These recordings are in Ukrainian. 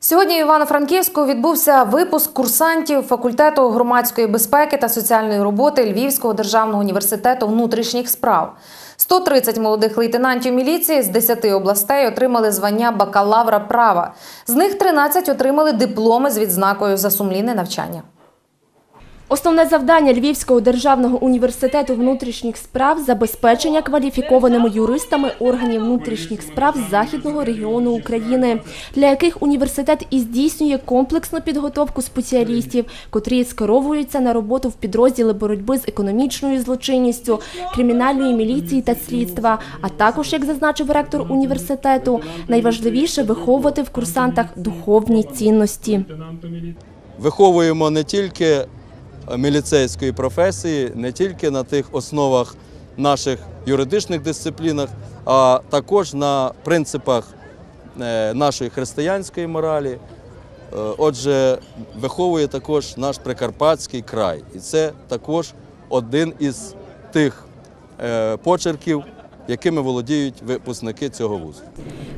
Сьогодні в Івано-Франківську відбувся випуск курсантів факультету громадської безпеки та соціальної роботи Львівського державного університету внутрішніх справ. 130 молодих лейтенантів міліції з 10 областей отримали звання бакалавра права. З них 13 отримали дипломи з відзнакою за сумлінне навчання. Основне завдання Львівського державного університету внутрішніх справ – забезпечення кваліфікованими юристами органів внутрішніх справ Західного регіону України, для яких університет і здійснює комплексну підготовку спеціалістів, котрі скеровуються на роботу в підрозділи боротьби з економічною злочинністю, кримінальної міліції та слідства, а також, як зазначив ректор університету, найважливіше виховувати в курсантах духовні цінності. виховуємо не тільки міліцейської професії, не тільки на тих основах наших юридичних дисциплінах, а також на принципах е, нашої християнської моралі. Е, Отже, виховує також наш Прикарпатський край. І це також один із тих е, почерків, якими володіють випускники цього вузу.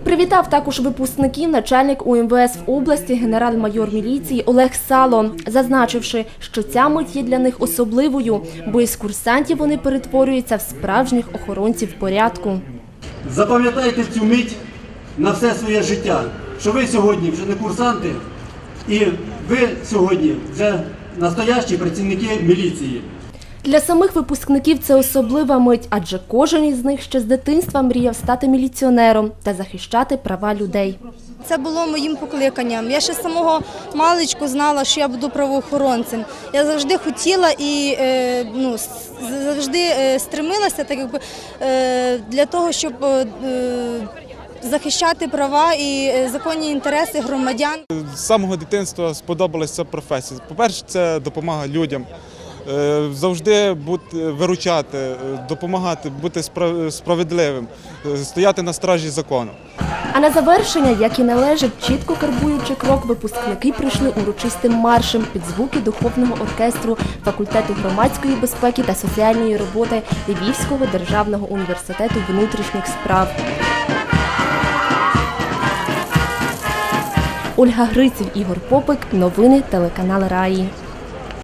Привітав також випускників начальник УМВС в області генерал-майор міліції Олег Сало, зазначивши, що ця мить є для них особливою, бо із курсантів вони перетворюються в справжніх охоронців порядку. Запам'ятайте цю мить на все своє життя, що ви сьогодні вже не курсанти, і ви сьогодні вже настоящі працівники міліції. Для самих випускників це особлива мить, адже кожен із них ще з дитинства мріяв стати міліціонером та захищати права людей. Це було моїм покликанням. Я ще з самого маличку знала, що я буду правоохоронцем. Я завжди хотіла і е, ну, завжди е, стремилася так якби, е, для того, щоб захищати права і законні інтереси громадян. З самого дитинства сподобалася ця професія. По-перше, це допомога людям. Е, Завжди бути, виручати, е, допомагати, бути спра- справедливим, е, стояти на стражі закону. А на завершення, як і належить, чітко карбуючи крок, випускники прийшли урочистим маршем під звуки духовного оркестру факультету громадської безпеки та соціальної роботи Львівського державного університету внутрішніх справ. Ольга Гриців, Ігор Попик. Новини телеканал Раї.